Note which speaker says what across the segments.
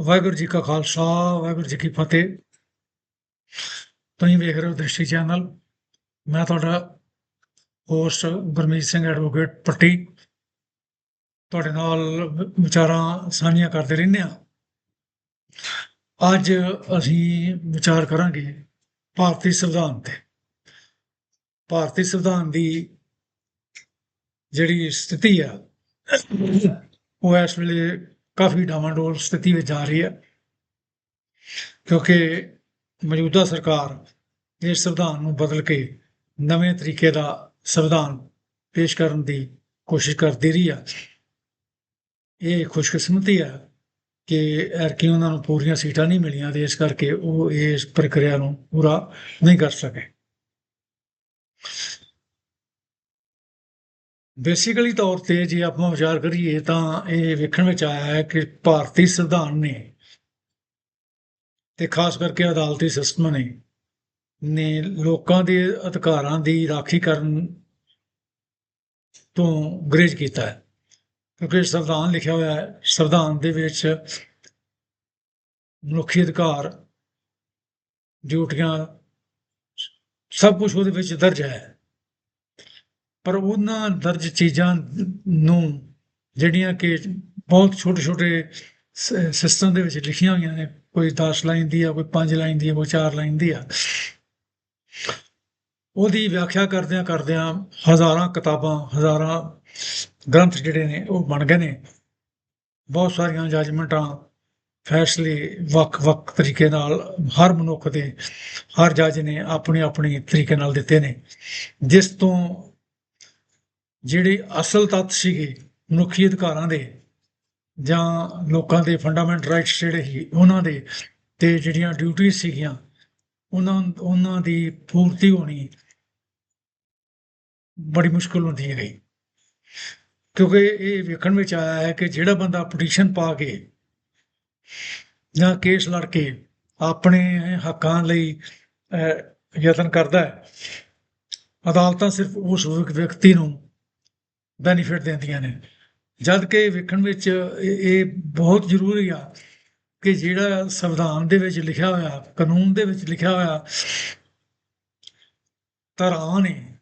Speaker 1: ਵਾਹਿਗੁਰੂ ਜੀ ਕਾ ਖਾਲਸਾ, ਵਾਹਿਗੁਰੂ ਜੀ ਕੀ ਫਤਿਹ। ਤੁਸੀਂ ਵੇਖ ਰਹੇ ਹੋ ਦ੍ਰਿਸ਼ਟੀ ਚੈਨਲ। ਮੈਂ ਤੁਹਾਡਾ ਹੋਸਟ ਗੁਰਮੀਤ ਸਿੰਘ ਐਡਵੋਕੇਟ ਪੱਟੀ। ਤੁਹਾਡੇ ਨਾਲ ਵਿਚਾਰਾਂ ਸਾਂਝੀਆਂ ਕਰਦੇ ਰਹਿੰਦੇ ਹਾਂ। ਅੱਜ ਅਸੀਂ ਵਿਚਾਰ ਕਰਾਂਗੇ ਭਾਰਤੀ ਸੰਵਿਧਾਨ ਤੇ। ਭਾਰਤੀ ਸੰਵਿਧਾਨ ਦੀ ਜਿਹੜੀ ਸਥਿਤੀ ਆ, ਉਹ ਇਸ ਵੇਲੇ ਕਾਫੀ ਡਾਵਾਂਡੋਲ ਸਥਿਤੀ ਵਿੱਚ ਜਾ ਰਹੀ ਹੈ। ਕਿਉਂਕਿ ਮੌਜੂਦਾ ਸਰਕਾਰ ਇਸ ਸੰਵਿਧਾਨ ਨੂੰ ਬਦਲ ਕੇ ਨਵੇਂ ਤਰੀਕੇ ਦਾ ਸੰਵਿਧਾਨ ਪੇਸ਼ ਕਰਨ ਦੀ ਕੋਸ਼ਿਸ਼ ਕਰਦੀ ਰਹੀ ਹੈ। ਇਹ ਖੁਸ਼ਕਿਸਮਤੀ ਹੈ ਕਿ ਐਰਕੀ ਉਹਨਾਂ ਨੂੰ ਪੂਰੀਆਂ ਸੀਟਾਂ ਨਹੀਂ ਮਿਲੀਆਂ ਤੇ ਇਸ ਕਰਕੇ ਉਹ ਇਸ ਪ੍ਰਕਿਰਿਆ ਨੂੰ ਪੂਰਾ ਨਹੀਂ ਕਰ ਸਕੇ। ਬੇਸਿਕਲੀ ਤੌਰ ਤੇ ਜੇ ਆਪਾਂ ਵਿਚਾਰ ਕਰੀਏ ਤਾਂ ਇਹ ਵੇਖਣ ਵਿੱਚ ਆਇਆ ਹੈ ਕਿ ਭਾਰਤੀ ਸੰਵਿਧਾਨ ਨੇ ਤੇ ਖਾਸ ਕਰਕੇ ਅਦਾਲਤੀ ਸਿਸਟਮ ਨੇ ਨੇ ਲੋਕਾਂ ਦੇ ਅਧਿਕਾਰਾਂ ਦੀ ਰਾਖੀ ਕਰਨ ਤੋਂ ਗੁਰੇਜ਼ ਕੀਤਾ ਹੈ। ਕਿਉਂਕਿ ਸੰਵਿਧਾਨ ਲਿਖਿਆ ਹੋਇਆ ਹੈ, ਸੰਵਿਧਾਨ ਦੇ ਵਿੱਚ ਮਨੁੱਖੀ ਅਧਿਕਾਰ, ਡਿਊਟੀਆਂ, ਸਭ ਕੁਝ ਉਹਦੇ ਵਿੱਚ ਦਰਜ ਹੈ। ਪਰ ਉਹਨਾਂ ਦਰਜ ਚੀਜ਼ਾਂ ਨੂੰ ਜਿਹੜੀਆਂ ਕਿ ਬਹੁਤ ਛੋਟੇ ਛੋਟੇ ਸਿਸਟਮ ਦੇ ਵਿੱਚ ਲਿਖੀਆਂ ਹੋਈਆਂ ਨੇ, ਕੋਈ 10 ਲਾਈਨ ਦੀ ਆ, ਕੋਈ 5 ਲਾਈਨ ਦੀ ਆ, ਕੋਈ 4 ਲਾਈਨ ਦੀ ਆ। ਉਹਦੀ ਵਿਆਖਿਆ ਕਰਦਿਆਂ ਕਰਦਿਆਂ ਹਜ਼ਾਰਾਂ ਕਿਤਾਬਾਂ, ਹਜ਼ਾਰਾਂ ਗ੍ਰੰਥ ਜਿਹੜੇ ਨੇ, ਉਹ ਬਣ ਗਏ ਨੇ। ਬਹੁਤ ਸਾਰੀਆਂ ਜੱਜਮੈਂਟਾਂ ਫੈਸਲੇ ਵੱਖ-ਵੱਖ ਤਰੀਕੇ ਨਾਲ, ਹਰ ਮਨੁੱਖ ਦੇ, ਹਰ ਜੱਜ ਨੇ ਆਪਣੀ ਆਪਣੀ ਤਰੀਕੇ ਨਾਲ ਦਿੱਤੇ ਨੇ। ਜਿਸ ਤੋਂ ਜਿਹੜੇ ਅਸਲ ਤੱਤ ਸੀਗੇ ਮਨੁੱਖੀ ਅਧਿਕਾਰਾਂ ਦੇ ਜਾਂ ਲੋਕਾਂ ਦੇ ਫੰਡਾਮੈਂਟ ਰਾਈਟਸ ਜਿਹੜੇ ਸੀ ਉਹਨਾਂ ਦੇ ਤੇ ਜਿਹੜੀਆਂ ਡਿਊਟੀਆਂ ਸੀਗੀਆਂ, ਉਹਨਾਂ ਉਹਨਾਂ ਦੀ ਪੂਰਤੀ ਹੋਣੀ ਬੜੀ ਮੁਸ਼ਕਲ ਹੁੰਦੀ ਹੈ ਗਈ। ਕਿਉਂਕਿ ਇਹ ਵੇਖਣ ਵਿੱਚ ਆਇਆ ਹੈ ਕਿ ਜਿਹੜਾ ਬੰਦਾ ਪਟੀਸ਼ਨ ਪਾ ਕੇ ਜਾਂ ਕੇਸ ਲੜ ਕੇ ਆਪਣੇ ਹੱਕਾਂ ਲਈ ਯਤਨ ਕਰਦਾ ਹੈ, ਅਦਾਲਤਾਂ ਸਿਰਫ ਉਸ ਵਿਅਕਤੀ ਨੂੰ ਬੈਨੀਫਿਟ ਦਿੰਦੀਆਂ ਨੇ। ਜਦ ਕਿ ਵੇਖਣ ਵਿੱਚ ਇਹ ਇਹ ਬਹੁਤ ਜ਼ਰੂਰੀ ਆ ਕਿ ਜਿਹੜਾ ਸੰਵਿਧਾਨ ਦੇ ਵਿੱਚ ਲਿਖਿਆ ਹੋਇਆ, ਕਾਨੂੰਨ ਦੇ ਵਿੱਚ ਲਿਖਿਆ ਹੋਇਆ ਧਾਰਾਵਾਂ ਨੇ,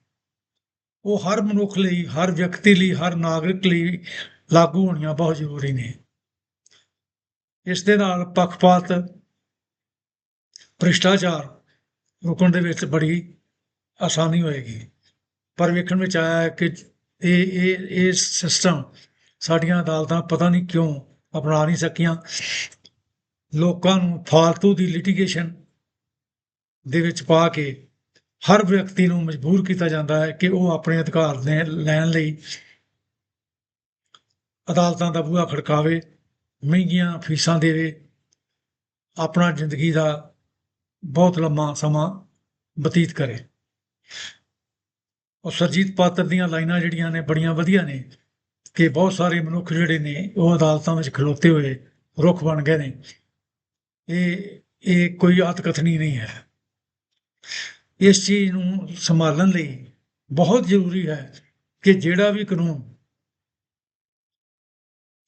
Speaker 1: ਉਹ ਹਰ ਮਨੁੱਖ ਲਈ, ਹਰ ਵਿਅਕਤੀ ਲਈ, ਹਰ ਨਾਗਰਿਕ ਲਈ ਲਾਗੂ ਹੋਣੀਆਂ ਬਹੁਤ ਜ਼ਰੂਰੀ ਨੇ। ਇਸ ਦੇ ਨਾਲ ਪੱਖਪਾਤ, ਭ੍ਰਿਸ਼ਟਾਚਾਰ ਰੋਕਣ ਦੇ ਵਿੱਚ ਬੜੀ ਆਸਾਨੀ ਹੋਏਗੀ। ਪਰ ਵੇਖਣ ਵਿੱਚ ਆਇਆ ਹੈ ਕਿ ਇਹ ਇਹ ਇਹ ਸਿਸਟਮ ਸਾਡੀਆਂ ਅਦਾਲਤਾਂ ਪਤਾ ਨਹੀਂ ਕਿਉਂ ਅਪਣਾ ਨਹੀਂ ਸਕੀਆਂ। ਲੋਕਾਂ ਨੂੰ ਫਾਲਤੂ ਦੀ ਲਿਟੀਗੇਸ਼ਨ ਦੇ ਵਿੱਚ ਪਾ ਕੇ ਹਰ ਵਿਅਕਤੀ ਨੂੰ ਮਜਬੂਰ ਕੀਤਾ ਜਾਂਦਾ ਹੈ ਕਿ ਉਹ ਆਪਣੇ ਅਧਿਕਾਰ ਦੇ ਲੈਣ ਲਈ ਅਦਾਲਤਾਂ ਦਾ ਬੂਹਾ ਖੜਕਾਵੇ, ਮਹਿੰਗੀਆਂ ਫੀਸਾਂ ਦੇਵੇ। ਆਪਣਾ ਜ਼ਿੰਦਗੀ ਦਾ ਬਹੁਤ ਲੰਮਾ ਸਮਾਂ ਬਤੀਤ ਕਰੇ। ਉਹ ਸਰਜੀਤ ਪਾਤਰ ਦੀਆਂ ਲਾਈਨਾਂ ਜਿਹੜੀਆਂ ਨੇ ਬੜੀਆਂ ਵਧੀਆ ਨੇ ਕਿ ਬਹੁਤ ਸਾਰੇ ਮਨੁੱਖ ਜਿਹੜੇ ਨੇ ਉਹ ਅਦਾਲਤਾਂ ਵਿੱਚ ਖਲੋਤੇ ਹੋਏ, ਰੁੱਖ ਬਣ ਗਏ ਨੇ। ਇਹ ਇਹ ਕੋਈ ਅਤਕਥਨੀ ਨਹੀਂ ਹੈ। ਇਸ ਚੀਜ਼ ਨੂੰ ਸੰਭਾਲਣ ਲਈ ਬਹੁਤ ਜ਼ਰੂਰੀ ਹੈ ਕਿ ਜਿਹੜਾ ਵੀ ਕਾਨੂੰਨ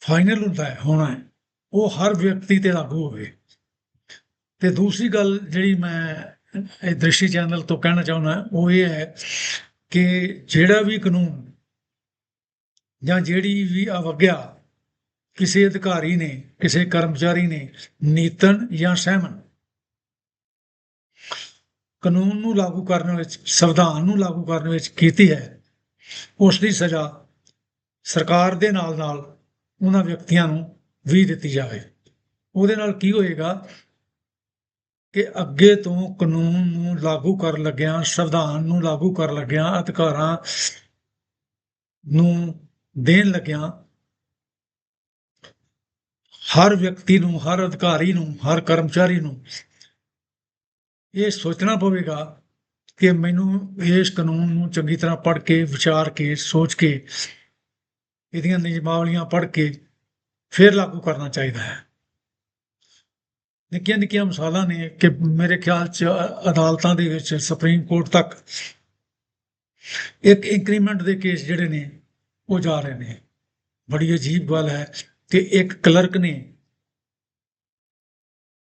Speaker 1: ਫਾਈਨਲ ਹੁੰਦਾ ਹੈ, ਹੋਣਾ ਹੈ, ਉਹ ਹਰ ਵਿਅਕਤੀ ਤੇ ਲਾਗੂ ਹੋਵੇ। ਤੇ ਦੂਸਰੀ ਗੱਲ ਜਿਹੜੀ ਮੈਂ ਇਹ ਦ੍ਰਿਸ਼ਟੀ ਚੈਨਲ ਤੋਂ ਕਹਿਣਾ ਚਾਹੁੰਦਾ, ਉਹ ਇਹ ਹੈ ਕਿ ਜਿਹੜਾ ਵੀ ਕਾਨੂੰਨ ਜਾਂ ਜਿਹੜੀ ਵੀ ਅਵਗਿਆ ਕਿਸੇ ਅਧਿਕਾਰੀ ਨੇ, ਕਿਸੇ ਕਰਮਚਾਰੀ ਨੇ ਨੀਤਨ ਜਾਂ ਸਹਿਮਨ, ਕਾਨੂੰਨ ਨੂੰ ਲਾਗੂ ਕਰਨ ਵਿੱਚ, ਸੰਵਿਧਾਨ ਨੂੰ ਲਾਗੂ ਕਰਨ ਵਿੱਚ ਕੀਤੀ ਹੈ, ਉਸ ਦੀ ਸਜ਼ਾ ਸਰਕਾਰ ਦੇ ਨਾਲ ਨਾਲ ਉਹਨਾਂ ਵਿਅਕਤੀਆਂ ਨੂੰ ਵੀ ਦਿੱਤੀ ਜਾਵੇ। ਉਹਦੇ ਨਾਲ ਕੀ ਹੋਏਗਾ ਕਿ ਅੱਗੇ ਤੋਂ ਕਾਨੂੰਨ ਨੂੰ ਲਾਗੂ ਕਰਨ ਲੱਗਿਆਂ, ਸੰਵਿਧਾਨ ਨੂੰ ਲਾਗੂ ਕਰਨ ਲੱਗਿਆਂ, ਅਧਿਕਾਰਾਂ ਨੂੰ ਦੇਣ ਲੱਗਿਆਂ, ਹਰ ਵਿਅਕਤੀ ਨੂੰ, ਹਰ ਅਧਿਕਾਰੀ ਨੂੰ, ਹਰ ਕਰਮਚਾਰੀ ਨੂੰ ਇਹ ਸੋਚਣਾ ਪਵੇਗਾ ਕਿ ਮੈਨੂੰ ਇਸ ਕਾਨੂੰਨ ਨੂੰ ਚੰਗੀ ਤਰ੍ਹਾਂ ਪੜ੍ਹ ਕੇ, ਵਿਚਾਰ ਕੇ, ਸੋਚ ਕੇ, ਇਹਦੀਆਂ ਨਿਯਮਾਵਲੀਆਂ ਪੜ੍ਹ ਕੇ ਫਿਰ ਲਾਗੂ ਕਰਨਾ ਚਾਹੀਦਾ ਹੈ। ਨਿੱਕੀਆਂ ਨਿੱਕੀਆਂ ਮਿਸਾਲਾਂ ਨੇ ਕਿ ਮੇਰੇ ਖਿਆਲ 'ਚ ਅਦਾਲਤਾਂ ਦੇ ਵਿੱਚ, ਸੁਪਰੀਮ ਕੋਰਟ ਤੱਕ ਇੱਕ ਇੰਕਰੀਮੈਂਟ ਦੇ ਕੇਸ ਜਿਹੜੇ ਨੇ, ਉਹ ਜਾ ਰਹੇ ਨੇ। ਬੜੀ ਅਜੀਬ ਗੱਲ ਹੈ ਕਿ ਇੱਕ ਕਲਰਕ ਨੇ,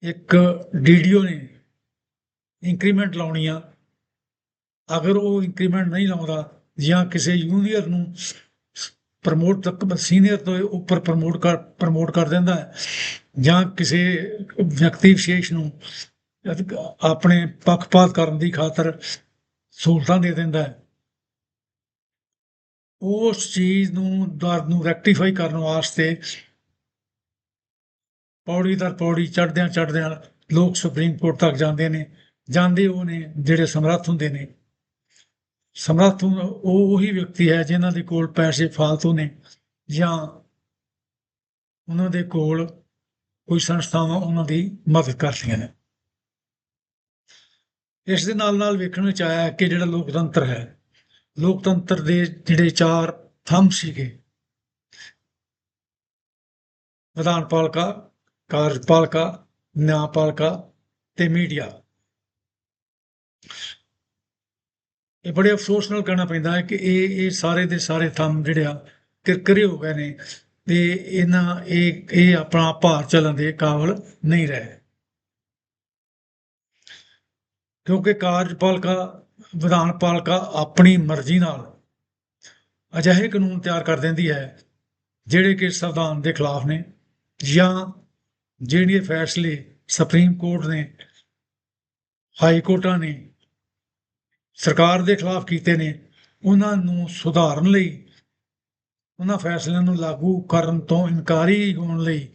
Speaker 1: ਇੱਕ ਡੀਡੀਓ ਨੇ ਇੰਕਰੀਮੈਂਟ ਲਾਉਣੀ ਆ। ਅਗਰ ਉਹ ਇੰਕਰੀਮੈਂਟ ਨਹੀਂ ਲਾਉਂਦਾ ਜਾਂ ਕਿਸੇ ਜੂਨੀਅਰ ਨੂੰ ਪ੍ਰਮੋਟ ਤੱਕ ਸੀਨੀਅਰ ਤੋਂ ਉੱਪਰ ਪ੍ਰਮੋਟ ਕਰ ਪ੍ਰਮੋਟ ਕਰ ਦਿੰਦਾ ਹੈ ਜਾਂ ਕਿਸੇ ਵਿਅਕਤੀ ਵਿਸ਼ੇਸ਼ ਨੂੰ ਆਪਣੇ ਪੱਖਪਾਤ ਕਰਨ ਦੀ ਖਾਤਰ ਸਹੂਲਤਾਂ ਦੇ ਦਿੰਦਾ ਹੈ। ਉਸ ਚੀਜ਼ ਨੂੰ, ਦਰਦ ਨੂੰ ਰੈਕਟੀਫਾਈ ਕਰਨ ਵਾਸਤੇ ਪੌੜੀ ਦਰ ਪੌੜੀ ਚੜਦਿਆਂ ਚੜਦਿਆਂ ਲੋਕ ਸੁਪਰੀਮ ਕੋਰਟ ਤੱਕ ਜਾਂਦੇ ਨੇ, ਜਾਂਦੇ ਉਹ ਨੇ ਜਿਹੜੇ ਸਮਰੱਥ ਹੁੰਦੇ ਨੇ। ਸਮਰੱਥ ਉਹ ਉਹੀ ਵਿਅਕਤੀ ਹੈ ਜਿਨ੍ਹਾਂ ਦੇ ਕੋਲ ਪੈਸੇ ਫਾਲਤੂ ਨੇ ਜਾਂ ਉਹਨਾਂ ਦੇ ਕੋਲ ਕੋਈ ਸੰਸਥਾਵਾਂ ਉਹਨਾਂ ਦੀ ਮਦਦ ਕਰਦੀਆਂ ਨੇ। ਇਸ ਦੇ ਨਾਲ ਨਾਲ ਵੇਖਣ ਵਿੱਚ ਆਇਆ ਕਿ ਜਿਹੜਾ ਲੋਕਤੰਤਰ ਹੈ, ਲੋਕਤੰਤਰ ਦੇ ਜਿਹੜੇ ਚਾਰ ਥੰਮ ਸੀਗੇ। ਵਿਧਾਨ ਪਾਲਿਕਾ, ਕਾਰਜਪਾਲਿਕਾ ਨਿਆਂਪਾਲਿਕਾ ਤੇ ਮੀਡੀਆ। ਇਹ ਬੜੇ ਅਫਸੋਸ ਨਾਲ ਕਹਿਣਾ ਪੈਂਦਾ ਹੈ ਕਿ ਇਹ ਇਹ ਸਾਰੇ ਦੇ ਸਾਰੇ ਥੰਮ ਜਿਹੜੇ ਆ, ਕਿਰਕਰੇ ਹੋ ਗਏ ਨੇ। ਤੇ ਇਹਨਾਂ ਇਹ ਇਹ ਆਪਣਾ ਭਾਰ ਚੱਲਣ ਦੇ ਕਾਬਲ ਨਹੀਂ ਰਹੇ। ਕਿਉਂਕਿ ਕਾਰਜਪਾਲਿਕਾ ਵਿਧਾਨ ਪਾਲਿਕਾ ਆਪਣੀ ਮਰਜ਼ੀ ਨਾਲ ਅਜਿਹੇ ਕਾਨੂੰਨ ਤਿਆਰ ਕਰ ਦਿੰਦੀ ਹੈ, ਜਿਹੜੇ ਕਿ ਸੰਵਿਧਾਨ ਦੇ ਖਿਲਾਫ ਨੇ ਜਾਂ ਜਿਹੜੇ ਫੈਸਲੇ ਸੁਪਰੀਮ ਕੋਰਟ ਨੇ, ਹਾਈ ਕੋਰਟਾਂ ਨੇ, ਸਰਕਾਰ ਦੇ ਖਿਲਾਫ ਕੀਤੇ ਨੇ, ਉਹਨਾਂ ਨੂੰ ਸੁਧਾਰਨ ਲਈ ਉਹਨਾਂ ਫੈਸਲਿਆਂ ਨੂੰ ਲਾਗੂ ਕਰਨ ਤੋਂ ਇਨਕਾਰੀ ਹੋਣ ਲਈ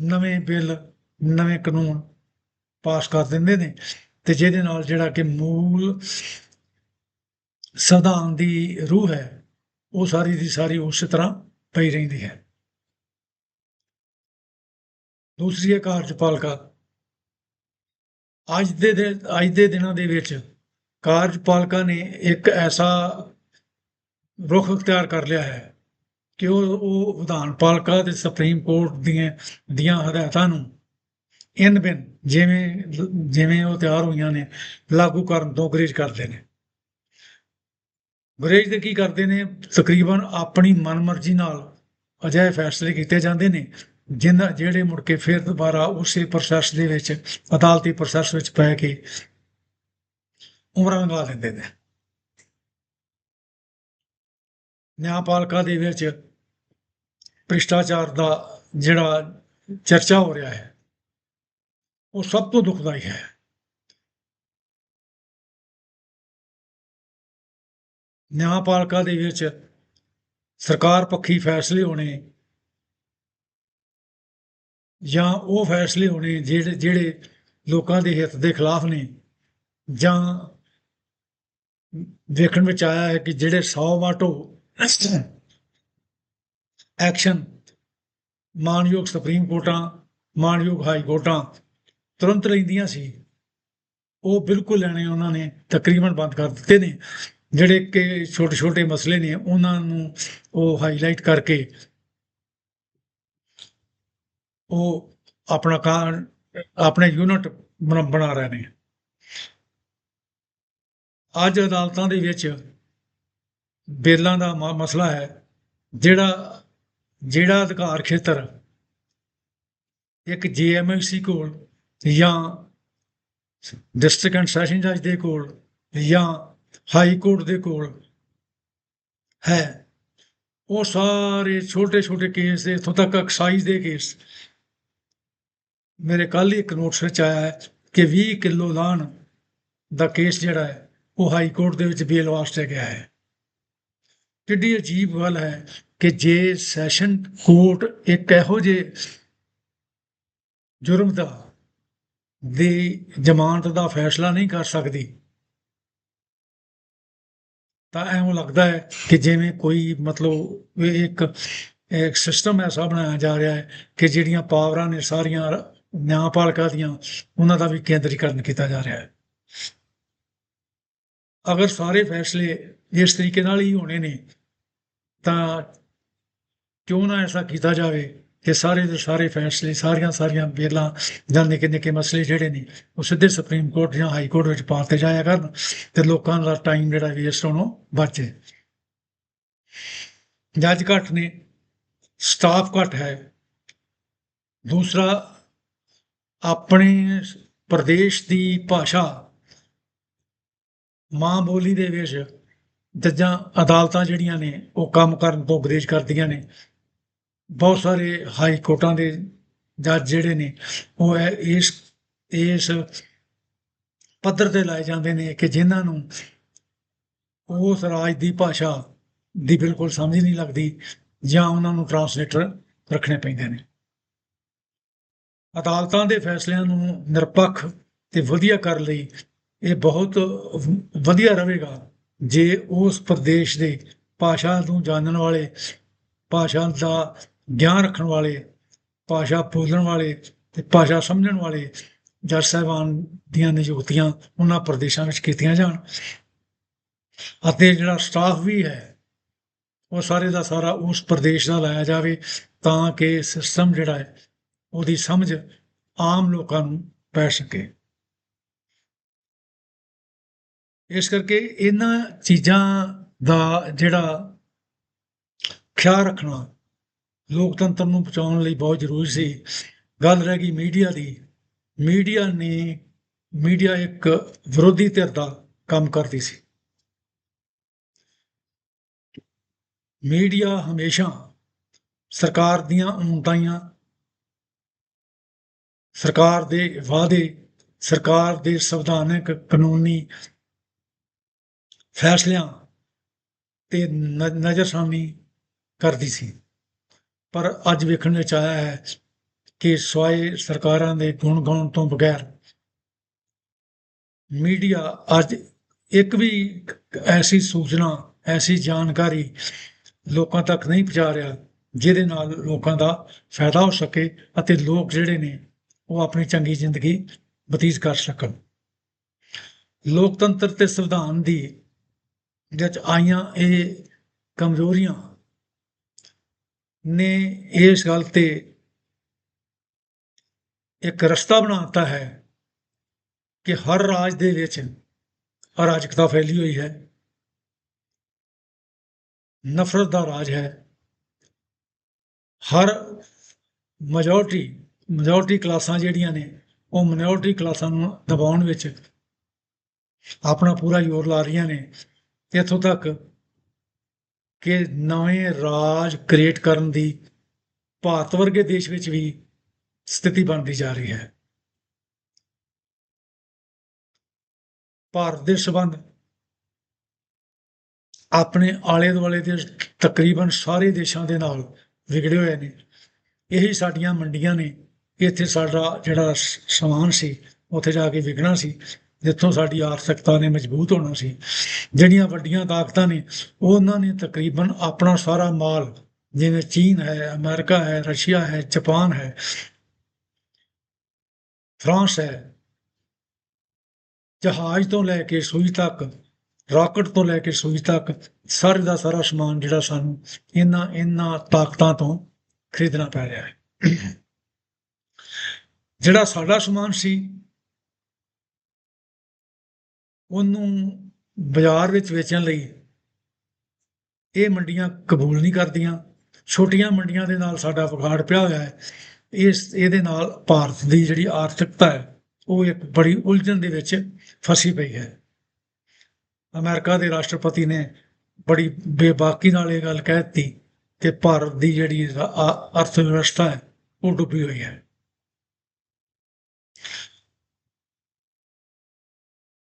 Speaker 1: ਨਵੇਂ ਬਿੱਲ, ਨਵੇਂ ਕਾਨੂੰਨ ਪਾਸ ਕਰ ਦਿੰਦੇ ਨੇ ਤੇ ਜਿਹਦੇ ਨਾਲ ਜਿਹੜਾ ਕਿ ਮੂਲ ਸੰਵਿਧਾਨ ਦੀ ਰੂਹ ਹੈ, ਉਹ ਸਾਰੀ ਦੀ ਸਾਰੀ ਉਸੇ ਤਰ੍ਹਾਂ ਪਈ ਰਹਿੰਦੀ ਹੈ। ਦੂਸਰੀ ਹੈ ਕਾਰਜਪਾਲਿਕਾ। ਅੱਜ ਦੇ ਅੱਜ ਦੇ ਦਿਨਾਂ ਦੇ ਵਿੱਚ ਕਾਰਜਪਾਲਿਕਾ ਨੇ ਇੱਕ ਐਸਾ ਰੁਖ ਅਖਤਿਆਰ ਕਰ ਲਿਆ ਹੈ ਕਿ ਉਹ ਉਹ ਵਿਧਾਨ ਪਾਲਿਕਾ ਤੇ ਸੁਪਰੀਮ ਕੋਰਟ ਦੀਆਂ ਦੀਆਂ ਹਦਾਇਤਾਂ ਨੂੰ ਇਨ ਬਿਨ ਜਿਵੇਂ ਜਿਵੇਂ ਉਹ ਤਿਆਰ ਹੋਈਆਂ ਨੇ, ਲਾਗੂ ਕਰਨ ਤੋਂ ਗੁਰੇਜ਼ ਕਰਦੇ ਨੇ। ਗੁਰੇਜ਼ ਦੇ ਕੀ ਕਰਦੇ ਨੇ? ਤਕਰੀਬਨ ਆਪਣੀ ਮਨਮਰਜ਼ੀ ਨਾਲ ਅਜਿਹੇ ਫੈਸਲੇ ਕੀਤੇ ਜਾਂਦੇ ਨੇ ਜਿਨ੍ਹਾਂ ਜਿਹੜੇ ਮੁੜ ਕੇ ਫਿਰ ਦੁਬਾਰਾ ਉਸੇ ਪ੍ਰੋਸੈਸ ਦੇ ਵਿੱਚ, ਅਦਾਲਤੀ ਪ੍ਰੋਸੈਸ ਵਿੱਚ ਪੈ ਕੇ ਉਮਰਾਂ ਲੰਘਾ ਦਿੰਦੇ ਨੇ। ਨਿਆਂਪਾਲਿਕਾ ਦੇ ਵਿੱਚ ਭ੍ਰਿਸ਼ਟਾਚਾਰ ਦਾ ਜਿਹੜਾ ਚਰਚਾ ਹੋ ਰਿਹਾ ਹੈ, ਉਹ ਸਭ ਤੋਂ ਦੁਖਦਾਈ ਹੈ। ਨਿਆਂਪਾਲਿਕਾ ਦੇ ਵਿੱਚ ਸਰਕਾਰ ਪੱਖੀ ਫੈਸਲੇ ਹੋਣੇ ਜਾਂ ਉਹ ਫੈਸਲੇ ਹੋਣੇ ਜਿਹੜੇ ਜਿਹੜੇ ਲੋਕਾਂ ਦੇ ਹਿੱਤ ਦੇ ਖਿਲਾਫ ਨੇ, ਜਾਂ ਦੇਖਣ ਵਿੱਚ ਆਇਆ ਹੈ ਕਿ ਜਿਹੜੇ 100 ਵਾਟੋ ਐਕਸ਼ਨ ਮਾਨਯੋਗ ਸੁਪਰੀਮ ਕੋਰਟਾਂ, ਮਾਨਯੋਗ ਹਾਈ ਕੋਰਟਾਂ ਤੁਰੰਤ ਲੈਂਦੀਆਂ ਸੀ। ਉਹ ਬਿਲਕੁਲ ਲੈਣੇ ਉਹਨਾਂ ਨੇ, ਤਕਰੀਬਨ ਬੰਦ ਕਰ ਦਿੱਤੇ ਨੇ। ਜਿਹੜੇ ਕਿ ਛੋਟੇ ਛੋਟੇ ਮਸਲੇ ਨੇ, ਉਹਨਾਂ ਨੂੰ ਉਹ ਹਾਈਲਾਈਟ ਕਰਕੇ ਉਹ ਆਪਣਾ ਕਾਂ ਆਪਣੇ ਯੂਨਿਟ ਬਣਾ ਬਣਾ ਰਹੇ ਨੇ। ਅੱਜ ਅਦਾਲਤਾਂ ਦੇ ਵਿੱਚ ਬੇਲਾਂ ਦਾ ਮ- ਮਸਲਾ ਹੈ, ਜਿਹੜਾ ਜਿਹੜਾ ਅਧਿਕਾਰ ਖੇਤਰ ਇੱਕ ਜੀਐਮਐਸਸੀ ਕੋਲ ਜਾਂ ਡਿਸਟ੍ਰਿਕਟ ਐਂਡ ਸੈਸ਼ਨ ਜੱਜ ਦੇ ਕੋਲ ਜਾਂ ਹਾਈ ਕੋਰਟ ਦੇ ਕੋਲ ਹੈ, ਉਹ ਸਾਰੇ ਛੋਟੇ ਛੋਟੇ ਕੇਸ ਦੇ, ਇੱਥੋਂ ਤੱਕ ਐਕਸਾਈਜ਼ ਦੇ ਕੇਸ। ਮੇਰੇ ਕੱਲ ਹੀ ਇੱਕ ਨੋਟਿਸ ਵਿੱਚ ਆਇਆ ਹੈ ਕਿ 20 ਕਿਲੋ ਲਾਣ ਦਾ ਕੇਸ ਜਿਹੜਾ ਹੈ, ਉਹ ਹਾਈ ਕੋਰਟ ਦੇ ਵਿੱਚ ਬੇਲ ਵਾਸਤੇ ਗਿਆ ਹੈ। ਕਿੱਡੀ ਅਜੀਬ ਗੱਲ ਹੈ ਕਿ ਜੇ ਸੈਸ਼ਨ ਕੋਰਟ ਇੱਕ ਇਹੋ ਜਿਹੇ ਜੁਰਮ ਦਾ, ਦੀ ਜ਼ਮਾਨਤ ਦਾ ਫੈਸਲਾ ਨਹੀਂ ਕਰ ਸਕਦੀ, ਤਾਂ ਐਵੇਂ ਲੱਗਦਾ ਹੈ ਕਿ ਜਿਵੇਂ ਕੋਈ ਮਤਲਬ ਇੱਕ ਇੱਕ ਸਿਸਟਮ ਐਸਾ ਬਣਾਇਆ ਜਾ ਰਿਹਾ ਹੈ ਕਿ ਜਿਹੜੀਆਂ ਪਾਵਰਾਂ ਨੇ ਸਾਰੀਆਂ ਨਿਆਂਪਾਲਿਕਾ ਦੀਆਂ, ਉਹਨਾਂ ਦਾ ਵੀ ਕੇਂਦਰੀਕਰਨ ਕੀਤਾ ਜਾ ਰਿਹਾ ਹੈ। ਅਗਰ ਸਾਰੇ ਫੈਸਲੇ ਇਸ ਤਰੀਕੇ ਨਾਲ ਹੀ ਹੋਣੇ ਨੇ ਤਾਂ ਕਿਉਂ ਨਾ ਐਸਾ ਕੀਤਾ ਜਾਵੇ ਕਿ ਸਾਰੇ ਦੇ ਸਾਰੇ ਫੈਸਲੇ, ਸਾਰੀਆਂ ਸਾਰੀਆਂ ਬੇਲਾਂ ਜਾਂ ਨਿੱਕੇ ਨਿੱਕੇ ਮਸਲੇ ਜਿਹੜੇ ਨੇ, ਉਹ ਸਿੱਧੇ ਸੁਪਰੀਮ ਕੋਰਟ ਜਾਂ ਹਾਈ ਕੋਰਟ ਵਿੱਚ ਪਾਤੇ ਜਾਇਆ ਕਰਨ ਤੇ ਲੋਕਾਂ ਦਾ ਟਾਈਮ ਜਿਹੜਾ ਵੇਸਟ ਹੋਣੋਂ ਬਚੇ। ਜੱਜ ਘੱਟ ਨੇ ਸਟਾਫ ਘੱਟ ਹੈ। ਦੂਸਰਾ, ਆਪਣੇ ਪ੍ਰਦੇਸ਼ ਦੀ ਭਾਸ਼ਾ ਮਾਂ ਬੋਲੀ ਦੇ ਵਿੱਚ ਜੱਜਾਂ ਅਦਾਲਤਾਂ ਜਿਹੜੀਆਂ ਨੇ, ਉਹ ਕੰਮ ਕਰਨ ਤੋਂ ਗੁਰੇਜ਼ ਕਰਦੀਆਂ ਨੇ। ਬਹੁਤ ਸਾਰੇ ਹਾਈ ਕੋਰਟਾਂ ਦੇ ਜੱਜ ਜਿਹੜੇ ਨੇ, ਉਹ ਹੈ ਇਸ ਇਸ ਪੱਧਰ ਤੇ ਲਾਏ ਜਾਂਦੇ ਨੇ ਕਿ ਜਿਨ੍ਹਾਂ ਨੂੰ ਉਸ ਰਾਜ ਦੀ ਭਾਸ਼ਾ ਦੀ ਬਿਲਕੁਲ ਸਮਝ ਨਹੀਂ ਲੱਗਦੀ ਜਾਂ ਉਹਨਾਂ ਨੂੰ ਟਰਾਂਸਲੇਟਰ ਰੱਖਣੇ ਪੈਂਦੇ ਨੇ। ਅਦਾਲਤਾਂ ਦੇ ਫੈਸਲਿਆਂ ਨੂੰ ਨਿਰਪੱਖ ਤੇ ਵਧੀਆ ਕਰਨ ਲਈ ਇਹ ਬਹੁਤ ਵਧੀਆ ਰਹੇਗਾ। ਜੇ ਉਸ ਪ੍ਰਦੇਸ਼ ਦੇ ਭਾਸ਼ਾ ਨੂੰ ਜਾਣਨ ਵਾਲੇ, ਭਾਸ਼ਾ ਦਾ ਗਿਆਨ ਰੱਖਣ ਵਾਲੇ, ਭਾਸ਼ਾ ਬੋਲਣ ਵਾਲੇ ਤੇ ਭਾਸ਼ਾ ਸਮਝਣ ਵਾਲੇ ਜੱਜ ਸਾਹਿਬਾਨ ਦੀਆਂ ਨਿਯੁਕਤੀਆਂ ਉਹਨਾਂ ਪ੍ਰਦੇਸ਼ਾਂ ਵਿੱਚ ਕੀਤੀਆਂ ਜਾਣ ਅਤੇ ਜਿਹੜਾ ਸਟਾਫ ਵੀ ਹੈ, ਉਹ ਸਾਰੇ ਦਾ ਸਾਰਾ ਉਸ ਪ੍ਰਦੇਸ਼ ਦਾ ਲਾਇਆ ਜਾਵੇ ਤਾਂ ਕਿ ਸਿਸਟਮ ਜਿਹੜਾ ਹੈ, ਉਹਦੀ ਸਮਝ ਆਮ ਲੋਕਾਂ ਨੂੰ ਪੈ ਸਕੇ। ਇਸ ਕਰਕੇ ਇਹਨਾਂ ਚੀਜ਼ਾਂ ਦਾ ਜਿਹੜਾ ਖਿਆਲ ਰੱਖਣਾ ਲੋਕਤੰਤਰ ਨੂੰ ਬਚਾਉਣ ਲਈ ਬਹੁਤ ਜ਼ਰੂਰੀ ਸੀ। ਗੱਲ ਰਹਿ ਗਈ ਮੀਡੀਆ ਦੀ। ਮੀਡੀਆ ਨੇ, ਮੀਡੀਆ ਇੱਕ ਵਿਰੋਧੀ ਧਿਰ ਦਾ ਕੰਮ ਕਰਦੀ ਸੀ। ਮੀਡੀਆ ਹਮੇਸ਼ਾ ਸਰਕਾਰ ਦੀਆਂ ਉਨਤਾਈਆਂ ਸਰਕਾਰ ਦੇ ਵਾਅਦੇ, ਸਰਕਾਰ ਦੇ ਸੰਵਿਧਾਨਕ ਕਾਨੂੰਨੀ ਫੈਸਲਿਆਂ ਤੇ ਨ- ਨਜ਼ਰਸਾਨੀ ਕਰਦੀ ਸੀ। ਪਰ ਅੱਜ ਵੇਖਣ ਵਿੱਚ ਆਇਆ ਹੈ ਕਿ ਸਵਾਏ ਸਰਕਾਰਾਂ ਦੇ ਗੁਣ ਗਾਉਣ ਤੋਂ ਬਗੈਰ ਮੀਡੀਆ ਅੱਜ ਇੱਕ ਵੀ ਐਸੀ ਸੂਚਨਾ, ਐਸੀ ਜਾਣਕਾਰੀ ਲੋਕਾਂ ਤੱਕ ਨਹੀਂ ਪਹੁੰਚਾ ਰਿਹਾ ਜਿਹਦੇ ਨਾਲ ਲੋਕਾਂ ਦਾ ਫਾਇਦਾ ਹੋ ਸਕੇ ਅਤੇ ਲੋਕ ਜਿਹੜੇ ਨੇ ਉਹ ਆਪਣੀ ਚੰਗੀ ਜ਼ਿੰਦਗੀ ਬਤੀਤ ਕਰ ਸਕਣ। ਲੋਕਤੰਤਰ ਤੇ ਸੰਵਿਧਾਨ ਦੀ ਵਿੱਚ ਆਈਆਂ ਇਹ ਕਮਜ਼ੋਰੀਆਂ ਨੇ ਇਸ ਗੱਲ ਤੇ ਇੱਕ ਰਸਤਾ ਬਣਾਤਾ ਹੈ ਕਿ ਹਰ ਰਾਜ ਦੇ ਵਿੱਚ ਅਰਾਜਕਤਾ ਫੈਲੀ ਹੋਈ ਹੈ। ਨਫ਼ਰਤ ਦਾ ਰਾਜ ਹੈ। ਹਰ ਮੈਜੋਰਟੀ ਮੈਜੋਰਟੀ ਕਲਾਸਾਂ ਜਿਹੜੀਆਂ ਨੇ, ਉਹ ਮਿਨੋਰਟੀ ਕਲਾਸਾਂ ਨੂੰ ਦਬਾਉਣ ਵਿੱਚ ਆਪਣਾ ਪੂਰਾ ਜ਼ੋਰ ਲਾ ਰਹੀਆਂ ਨੇ। ਇੱਥੋਂ ਤੱਕ ਕਿ ਨਵੇਂ ਰਾਜ ਕ੍ਰੀਏਟ ਕਰਨ ਦੀ ਭਾਰਤ ਵਰਗੇ ਦੇਸ਼ ਵਿੱਚ ਵੀ ਸਥਿਤੀ ਬਣਦੀ ਜਾ ਰਹੀ ਹੈ। ਭਾਰਤ ਦੇ ਸਬੰਧ ਆਪਣੇ ਆਲੇ ਦੁਆਲੇ ਦੇ ਤਕਰੀਬਨ ਸਾਰੇ ਦੇਸ਼ਾਂ ਦੇ ਨਾਲ ਵਿਗੜੇ ਹੋਏ ਨੇ। ਇਹੀ ਸਾਡੀਆਂ ਮੰਡੀਆਂ ਨੇ। ਇੱਥੇ ਸਾਡਾ ਜਿਹੜਾ ਸਮਾਨ ਸੀ, ਉੱਥੇ ਜਾ ਕੇ ਵਿਕਣਾ ਸੀ। ਜਿੱਥੋਂ ਸਾਡੀ ਆਰਥਿਕਤਾ ਨੇ ਮਜ਼ਬੂਤ ਹੋਣਾ ਸੀ, ਜਿਹੜੀਆਂ ਵੱਡੀਆਂ ਤਾਕਤਾਂ ਨੇ, ਉਹਨਾਂ ਨੇ ਤਕਰੀਬਨ ਆਪਣਾ ਸਾਰਾ ਮਾਲ, ਜਿਵੇਂ ਚੀਨ ਹੈ, ਅਮਰੀਕਾ ਹੈ, ਰਸ਼ੀਆ ਹੈ, ਜਾਪਾਨ ਹੈ, ਫਰਾਂਸ ਹੈ, ਜਹਾਜ਼ ਤੋਂ ਲੈ ਕੇ ਸੂਈ ਤੱਕ, ਰਾਕਟ ਤੋਂ ਲੈ ਕੇ ਸੂਈ ਤੱਕ, ਸਾਰੇ ਦਾ ਸਾਰਾ ਸਮਾਨ ਜਿਹੜਾ ਸਾਨੂੰ ਇਹਨਾਂ ਇਹਨਾਂ ਤਾਕਤਾਂ ਤੋਂ ਖਰੀਦਣਾ ਪੈ ਰਿਹਾ ਹੈ। ਜਿਹੜਾ ਸਾਡਾ ਸਮਾਨ ਸੀ ਉਹਨੂੰ ਬਾਜ਼ਾਰ ਵਿੱਚ ਵੇਚਣ ਲਈ ਇਹ ਮੰਡੀਆਂ ਕਬੂਲ ਨਹੀਂ ਕਰਦੀਆਂ। ਛੋਟੀਆਂ ਮੰਡੀਆਂ ਦੇ ਨਾਲ ਸਾਡਾ ਵਿਗਾੜ ਪਿਆ ਹੋਇਆ ਹੈ। ਇਸ, ਇਹਦੇ ਨਾਲ ਭਾਰਤ ਦੀ ਜਿਹੜੀ ਆਰਥਿਕਤਾ ਹੈ, ਉਹ ਇੱਕ ਬੜੀ ਉਲਝਣ ਦੇ ਵਿੱਚ ਫਸੀ ਪਈ ਹੈ। ਅਮਰੀਕਾ ਦੇ ਰਾਸ਼ਟਰਪਤੀ ਨੇ ਬੜੀ ਬੇਬਾਕੀ ਨਾਲ ਇਹ ਗੱਲ ਕਹਿ ਦਿੱਤੀ ਕਿ ਭਾਰਤ ਦੀ ਜਿਹੜੀ ਅਰਥ ਵਿਵਸਥਾ ਹੈ, ਉਹ ਡੁੱਬੀ ਹੋਈ ਹੈ।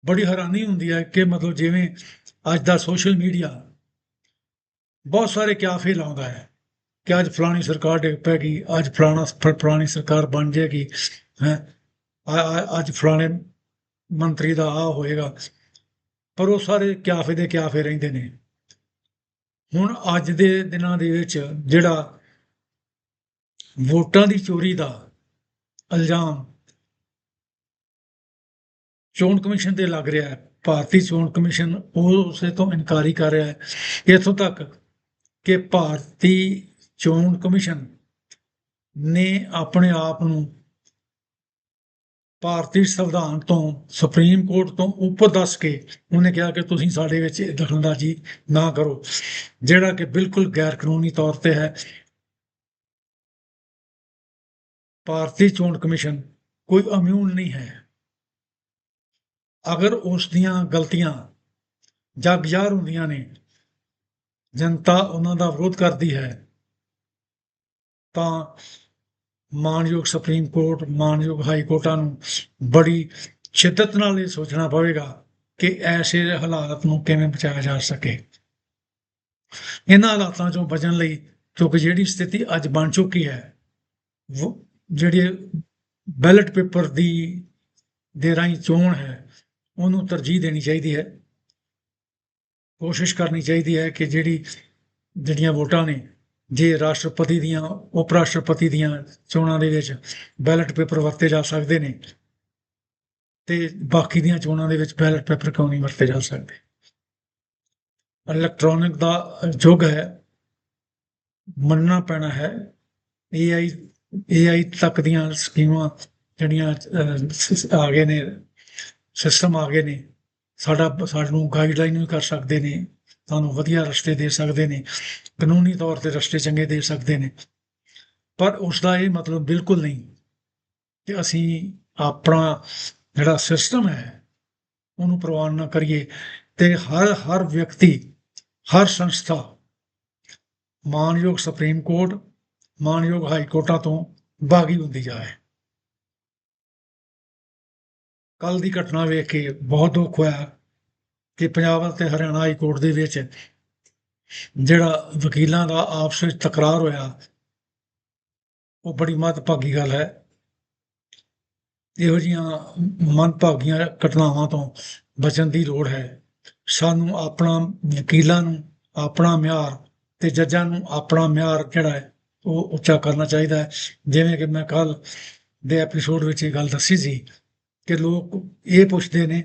Speaker 1: ਬੜੀ ਹੈਰਾਨੀ ਹੁੰਦੀ ਹੈ ਕਿ ਮਤਲਬ ਜਿਵੇਂ ਅੱਜ ਦਾ ਸੋਸ਼ਲ ਮੀਡੀਆ ਬਹੁਤ ਸਾਰੇ ਕਿਆਫੇ ਲਾਉਂਦਾ ਹੈ ਕਿ ਅੱਜ ਫਲਾਣੀ ਸਰਕਾਰ ਡਿੱਗ ਪੈਗੀ ਅੱਜ ਫਲਾਣਾ ਫਲਾਣੀ ਸਰਕਾਰ ਬਣ ਜਾਏਗੀ ਹੈ। ਅੱਜ ਫਲਾਣੇ ਮੰਤਰੀ ਦਾ ਆ ਹੋਏਗਾ। ਪਰ ਉਹ ਸਾਰੇ ਕਿਆਫੇ ਦੇ ਕਿਆਫੇ ਰਹਿੰਦੇ ਨੇ। ਹੁਣ ਅੱਜ ਦੇ ਦਿਨਾਂ ਦੇ ਵਿੱਚ ਜਿਹੜਾ ਵੋਟਾਂ ਦੀ ਚੋਰੀ ਦਾ ਇਲਜ਼ਾਮ ਚੋਣ ਕਮਿਸ਼ਨ ਤੇ ਲੱਗ ਰਿਹਾ ਹੈ। ਭਾਰਤੀ ਚੋਣ ਕਮਿਸ਼ਨ ਉਹ ਉਸੇ ਤੋਂ ਇਨਕਾਰੀ ਕਰ ਰਿਹਾ ਹੈ। ਇੱਥੋਂ ਤੱਕ ਕਿ ਭਾਰਤੀ ਚੋਣ ਕਮਿਸ਼ਨ ਨੇ ਆਪਣੇ ਆਪ ਨੂੰ ਭਾਰਤੀ ਸੰਵਿਧਾਨ ਤੋਂ, ਸੁਪਰੀਮ ਕੋਰਟ ਤੋਂ ਉੱਪਰ ਦੱਸ ਕੇ ਉਹਨੇ ਕਿਹਾ ਕਿ ਤੁਸੀਂ ਸਾਡੇ ਵਿੱਚ ਦਖਲਅੰਦਾਜ਼ੀ ਨਾ ਕਰੋ, ਜਿਹੜਾ ਕਿ ਬਿਲਕੁਲ ਗੈਰ ਕਾਨੂੰਨੀ ਤੌਰ ਤੇ ਹੈ। ਭਾਰਤੀ ਚੋਣ ਕਮਿਸ਼ਨ ਕੋਈ ਇਮਿਊਨ ਨਹੀਂ ਹੈ। ਅਗਰ ਉਸ ਦੀਆਂ ਗਲਤੀਆਂ ਜਗਜ਼ਾਰ ਹੁੰਦੀਆਂ ਨੇ, ਜਨਤਾ ਉਹਨਾਂ ਦਾ ਵਿਰੋਧ ਕਰਦੀ ਹੈ, ਤਾਂ ਮਾਨਯੋਗ ਸੁਪਰੀਮ ਕੋਰਟ, ਮਾਨਯੋਗ ਹਾਈ ਕੋਰਟਾਂ ਨੂੰ ਬੜੀ ਸ਼ਿੱਦਤ ਨਾਲ ਇਹ ਸੋਚਣਾ ਪਵੇਗਾ ਕਿ ਐਸੇ ਹਾਲਾਤ ਨੂੰ ਕਿਵੇਂ ਬਚਾਇਆ ਜਾ ਸਕੇ। ਇਹਨਾਂ ਹਾਲਾਤਾਂ ਚੋਂ ਬਚਣ ਲਈ ਕਿਉਂਕਿ ਜਿਹੜੀ ਸਥਿਤੀ ਅੱਜ ਬਣ ਚੁੱਕੀ ਹੈ ਜਿਹੜੀ ਬੈਲਟ ਪੇਪਰ ਦੀ, ਦੇ ਰਾਹੀਂ ਚੋਣ ਹੈ ਉਹਨੂੰ ਤਰਜੀਹ ਦੇਣੀ ਚਾਹੀਦੀ ਹੈ। ਕੋਸ਼ਿਸ਼ ਕਰਨੀ ਚਾਹੀਦੀ ਹੈ ਕਿ ਜਿਹੜੀ ਜਿਹੜੀਆਂ ਵੋਟਾਂ ਨੇ, ਜੇ ਰਾਸ਼ਟਰਪਤੀ ਦੀਆਂ ਉਪ ਰਾਸ਼ਟਰਪਤੀ ਦੀਆਂ ਚੋਣਾਂ ਦੇ ਵਿੱਚ ਬੈਲਟ ਪੇਪਰ ਵਰਤੇ ਜਾ ਸਕਦੇ ਨੇ, ਤੇ ਬਾਕੀ ਦੀਆਂ ਚੋਣਾਂ ਦੇ ਵਿੱਚ ਬੈਲਟ ਪੇਪਰ ਕਿਉਂ ਨਹੀਂ ਵਰਤੇ ਜਾ ਸਕਦੇ? ਇਲੈਕਟ੍ਰੋਨਿਕ ਦਾ ਯੁੱਗ ਹੈ, ਮੰਨਣਾ ਪੈਣਾ ਹੈ AI AI ਤੱਕ ਦੀਆਂ ਸਕੀਮਾਂ ਜਿਹੜੀਆਂ ਆ ਗਏ ਨੇ ਸਿਸਟਮ ਆ ਗਏ ਨੇ। ਸਾਡਾ, ਸਾਨੂੰ ਗਾਈਡਲਾਈਨ ਵੀ ਕਰ ਸਕਦੇ ਨੇ। ਸਾਨੂੰ ਵਧੀਆ ਰਸਤੇ ਦੇ ਸਕਦੇ ਨੇ। ਕਾਨੂੰਨੀ ਤੌਰ ਤੇ ਰਸਤੇ ਚੰਗੇ ਦੇ ਸਕਦੇ ਨੇ। ਪਰ ਉਸ ਦਾ ਇਹ ਮਤਲਬ ਬਿਲਕੁਲ ਨਹੀਂ ਕਿ ਅਸੀਂ ਆਪਣਾ ਜਿਹੜਾ ਸਿਸਟਮ ਹੈ, ਉਹਨੂੰ ਪ੍ਰਵਾਨ ਨਾ ਕਰੀਏ ਤੇ ਹਰ ਹਰ ਵਿਅਕਤੀ, ਹਰ ਸੰਸਥਾ, ਮਾਨਯੋਗ ਸੁਪਰੀਮ ਕੋਰਟ, ਮਾਨਯੋਗ ਹਾਈ ਕੋਰਟਾਂ ਤੋਂ ਬਾਗੀ ਹੁੰਦੀ ਜਾਏ। ਕੱਲ ਦੀ ਘਟਨਾ ਵੇਖ ਕੇ ਬਹੁਤ ਦੁੱਖ ਹੋਇਆ ਕਿ ਪੰਜਾਬ ਅਤੇ ਹਰਿਆਣਾ ਹਾਈ ਕੋਰਟ ਦੇ ਵਿੱਚ ਜਿਹੜਾ ਵਕੀਲਾਂ ਦਾ ਆਪਸ ਵਿੱਚ ਤਕਰਾਰ ਹੋਇਆ, ਉਹ ਬੜੀ ਮਹੱਤਵਪੂਰਨ ਗੱਲ ਹੈ। ਇਹੋ ਜਿਹੀਆਂ ਮਨਭਾਗੀਆਂ ਘਟਨਾਵਾਂ ਤੋਂ ਬਚਣ ਦੀ ਲੋੜ ਹੈ। ਸਾਨੂੰ ਆਪਣਾ ਵਕੀਲਾਂ ਨੂੰ ਆਪਣਾ ਮਿਆਰ ਤੇ ਜੱਜਾਂ ਨੂੰ ਆਪਣਾ ਮਿਆਰ ਜਿਹੜਾ ਹੈ, ਉਹ ਉੱਚਾ ਕਰਨਾ ਚਾਹੀਦਾ ਹੈ। ਜਿਵੇਂ ਕਿ ਮੈਂ ਕੱਲ ਦੇ ਐਪੀਸੋਡ ਵਿੱਚ ਇਹ ਗੱਲ ਦੱਸੀ ਸੀ ਕਿ ਲੋਕ ਇਹ ਪੁੱਛਦੇ ਨੇ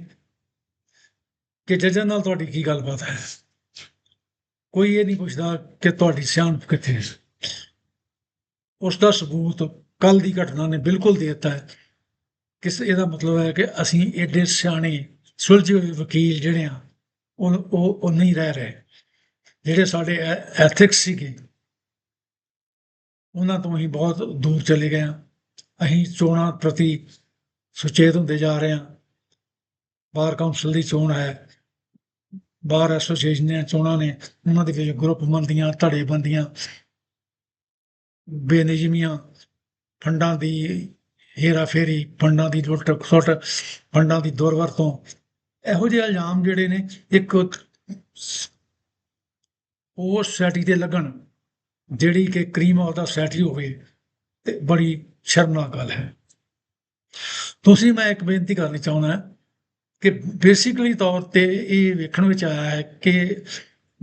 Speaker 1: ਕਿ ਜੱਜਾਂ ਨਾਲ ਤੁਹਾਡੀ ਕੀ ਗੱਲਬਾਤ ਹੈ? ਕੋਈ ਇਹ ਨਹੀਂ ਪੁੱਛਦਾ ਕਿ ਤੁਹਾਡੀ ਸਿਆਣਪ ਕਿੱਥੇ ਹੈ। ਉਸ ਦਾ ਸਬੂਤ ਕੱਲ ਦੀ ਘਟਨਾ ਨੇ ਬਿਲਕੁਲ ਦੇ ਦਿੱਤਾ ਹੈ। ਕਿਸ ਇਹਦਾ ਮਤਲਬ ਹੈ ਕਿ ਅਸੀਂ ਐਡੇ ਸਿਆਣੇ, ਸੁਲਝੇ ਹੋਏ ਵਕੀਲ ਜਿਹੜੇ ਆ ਉਹ ਉਹ ਨਹੀਂ ਰਹਿ ਰਹੇ। ਜਿਹੜੇ ਸਾਡੇ ਐਥਿਕਸ ਸੀਗੇ, ਉਹਨਾਂ ਤੋਂ ਅਸੀਂ ਬਹੁਤ ਦੂਰ ਚਲੇ ਗਏ ਹਾਂ। ਅਸੀਂ ਚੋਣਾਂ ਪ੍ਰਤੀ ਸੁਚੇਤ ਹੁੰਦੇ ਜਾ ਰਹੇ ਹਾਂ। ਬਾਰ ਕਾਉਂਸਲ ਦੀ ਚੋਣ ਹੈ। ਬਾਰ ਐਸੋਸੀਏਸ਼ਨ ਦੀਆਂ ਚੋਣਾਂ ਨੇ। ਉਹਨਾਂ ਦੇ ਵਿੱਚ ਗਰੁੱਪ ਬੰਦੀਆਂ ਧੜੇ ਬੰਦੀਆਂ ਬੇਨਿਯਮੀਆਂ, ਫੰਡਾਂ ਦੀ ਹੇਰਾ ਫੇਰੀ ਫੰਡਾਂ ਦੀ ਲੁੱਟ ਖਸੁੱਟ, ਫੰਡਾਂ ਦੀ ਦੁਰਵਰਤੋਂ। ਇਹੋ ਜਿਹੇ ਇਲਜ਼ਾਮ ਜਿਹੜੇ ਨੇ, ਇੱਕ ਉਹ ਸੋਸਾਇਟੀ ਤੇ ਲੱਗਣ, ਜਿਹੜੀ ਕਿ ਕਰੀਮ ਆਫ ਦਾ ਸੋਸਾਇਟੀ ਹੋਵੇ, ਤੇ ਬੜੀ ਸ਼ਰਮਨਾਕ ਗੱਲ ਹੈ। ਤੁਸੀਂ ਮੈਂ ਇੱਕ ਬੇਨਤੀ ਕਰਨੀ ਚਾਹੁੰਦਾ ਕਿ ਬੇਸਿਕਲੀ ਤੌਰ ਤੇ ਇਹ ਵੇਖਣ ਵਿੱਚ ਆਇਆ ਹੈ ਕਿ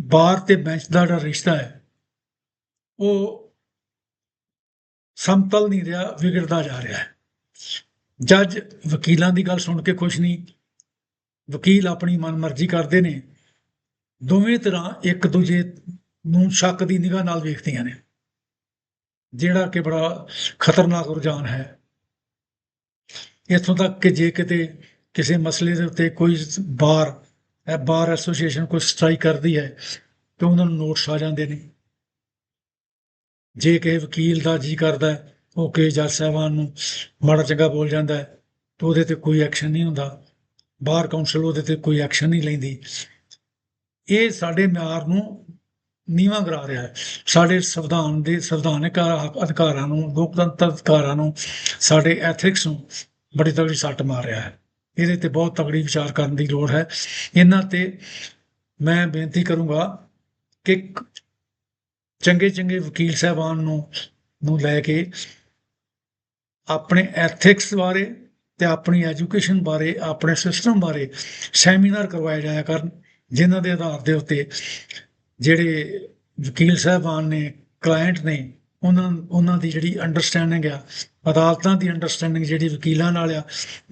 Speaker 1: ਬਾਰ ਤੇ ਬੈਂਚ ਦਾ ਜਿਹੜਾ ਰਿਸ਼ਤਾ ਹੈ, ਉਹ ਸਮਤਲ ਨਹੀਂ ਰਿਹਾ, ਵਿਗੜਦਾ ਜਾ ਰਿਹਾ ਹੈ। ਜੱਜ ਵਕੀਲਾਂ ਦੀ ਗੱਲ ਸੁਣ ਕੇ ਖੁਸ਼ ਨਹੀਂ। ਵਕੀਲ ਆਪਣੀ ਮਨਮਰਜ਼ੀ ਕਰਦੇ ਨੇ। ਦੋਵੇਂ ਤਰ੍ਹਾਂ ਇੱਕ ਦੂਜੇ ਨੂੰ ਸ਼ੱਕ ਦੀ ਨਿਗਾਹ ਨਾਲ ਵੇਖਦੀਆਂ ਨੇ, ਜਿਹੜਾ ਕਿ ਬੜਾ ਖਤਰਨਾਕ ਰੁਝਾਨ ਹੈ। ਇੱਥੋਂ ਤੱਕ ਕਿ ਜੇ ਕਿਤੇ ਕਿਸੇ ਮਸਲੇ ਦੇ ਉੱਤੇ ਕੋਈ ਬਾਰ ਇਹ ਬਾਰ ਐਸੋਸੀਏਸ਼ਨ ਕੋਈ ਸਟ੍ਰਾਈਕ ਕਰਦੀ ਹੈ ਤੇ ਉਹਨਾਂ ਨੂੰ ਨੋਟਿਸ ਆ ਜਾਂਦੇ ਨੇ। ਜੇ ਕਿਸੇ ਵਕੀਲ ਦਾ ਜੀ ਕਰਦਾ ਉਹ ਕੇ ਜੱਜ ਸਾਹਿਬਾਨ ਨੂੰ ਮਾੜਾ ਚੰਗਾ ਬੋਲ ਜਾਂਦਾ ਹੈ, ਤੇ ਉਹਦੇ ਤੇ ਕੋਈ ਐਕਸ਼ਨ ਨਹੀਂ ਹੁੰਦਾ। ਬਾਰ ਕਾਉਂਸਲ ਉਹਦੇ ਤੇ ਕੋਈ ਐਕਸ਼ਨ ਨਹੀਂ ਲੈਂਦੀ। ਇਹ ਸਾਡੇ ਮਿਆਰ ਨੂੰ ਨੀਵਾਂ ਕਰਾ ਰਿਹਾ ਹੈ। ਸਾਡੇ ਸੰਵਿਧਾਨ ਦੇ ਸੰਵਿਧਾਨਿਕ ਅਧਿਕਾਰਾਂ ਨੂੰ ਲੋਕਤੰਤਰ ਅਧਿਕਾਰਾਂ ਨੂੰ ਸਾਡੇ ਐਥਿਕਸ ਨੂੰ ਬੜੀ ਤਗੜੀ ਸੱਟ ਮਾਰ ਰਿਹਾ ਹੈ। ਇਹਦੇ ਤੇ ਬਹੁਤ ਤਗੜੀ ਵਿਚਾਰ ਕਰਨ ਦੀ ਲੋੜ ਹੈ। ਇਹਨਾਂ ਤੇ ਮੈਂ ਬੇਨਤੀ ਕਰੂੰਗਾ ਕਿ ਚੰਗੇ ਚੰਗੇ ਵਕੀਲ ਸਾਹਿਬਾਨ ਨੂੰ ਨੂੰ ਲੈ ਕੇ ਆਪਣੇ ਐਥਿਕਸ ਬਾਰੇ ਤੇ ਆਪਣੀ ਐਜੂਕੇਸ਼ਨ ਬਾਰੇ, ਆਪਣੇ ਸਿਸਟਮ ਬਾਰੇ ਸੈਮੀਨਾਰ ਕਰਵਾਏ ਜਾਇਆ ਕਰਨ, ਜਿਨ੍ਹਾਂ ਦੇ ਆਧਾਰ ਦੇ ਉੱਤੇ ਜਿਹੜੇ ਵਕੀਲ ਸਾਹਿਬਾਨ ਨੇ ਕਲਾਇੰਟ ਨੇ ਉਹਨਾਂ ਉਹਨਾਂ ਦੀ ਜਿਹੜੀ ਅੰਡਰਸਟੈਂਡਿੰਗ ਆ ਅਦਾਲਤਾਂ ਦੀ ਅੰਡਰਸਟੈਂਡਿੰਗ ਜਿਹੜੀ ਵਕੀਲਾਂ ਨਾਲ ਆ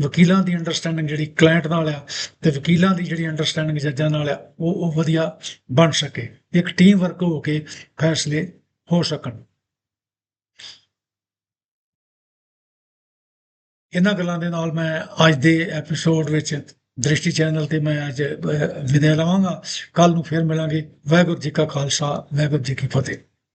Speaker 1: ਵਕੀਲਾਂ ਦੀ ਅੰਡਰਸਟੈਂਡਿੰਗ ਜਿਹੜੀ ਕਲਾਇੰਟ ਨਾਲ ਆ ਤੇ ਵਕੀਲਾਂ ਦੀ ਜਿਹੜੀ ਅੰਡਰਸਟੈਂਡਿੰਗ ਜੱਜਾਂ ਨਾਲ ਆ ਉਹ ਉਹ ਵਧੀਆ ਬਣ ਸਕੇ। ਇੱਕ ਟੀਮ ਵਰਕ ਹੋ ਕੇ ਫੈਸਲੇ ਹੋ ਸਕਣ। ਇਹਨਾਂ ਗੱਲਾਂ ਦੇ ਨਾਲ ਮੈਂ ਅੱਜ ਦੇ ਐਪੀਸੋਡ ਵਿੱਚ ਦ੍ਰਿਸ਼ਟੀ ਚੈਨਲ ਤੇ ਮੈਂ ਅੱਜ ਅਹ, ਲਵਾਂਗਾ। ਕੱਲ ਨੂੰ ਫਿਰ ਮਿਲਾਂਗੇ। ਵਾਹਿਗੁਰੂ ਜੀ ਕਾ ਖਾਲਸਾ ਵਾਹਿਗੁਰੂ ਜੀ ਕੀ ਫਤਿਹ।